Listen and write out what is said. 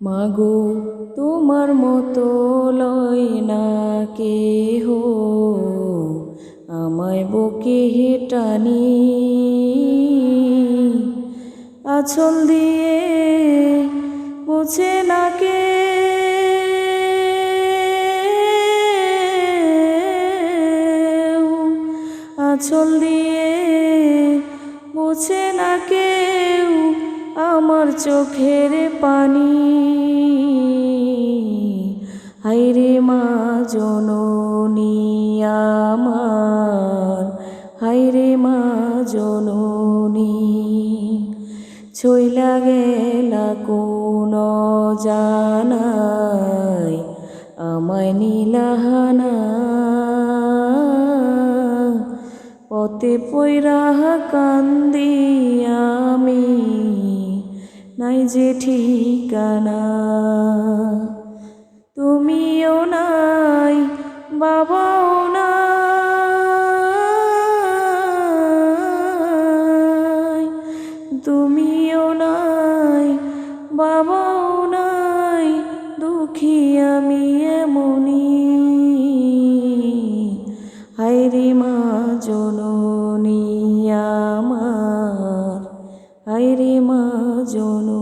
মাগো, তোমার মতো লয় না কেহ। আমায় বুকে হেটানি আছল দিয়ে মুছে না কে। আছল দিয়ে মুছে না কেউ আমার চোখের পানি। হাইরে মা জননী আমার হাইরে মা জননী। ছইলা গেলা কোন জানাই, আমায় নীলাহানা পথে পৈরা কান্দি যে ঠিকানা। তুমিও নাই, বাবাও নাই। তুমিও নাই, বাবাও নাই, দুঃখী আমি এমনি হায়রে মা জন আমার মা জননী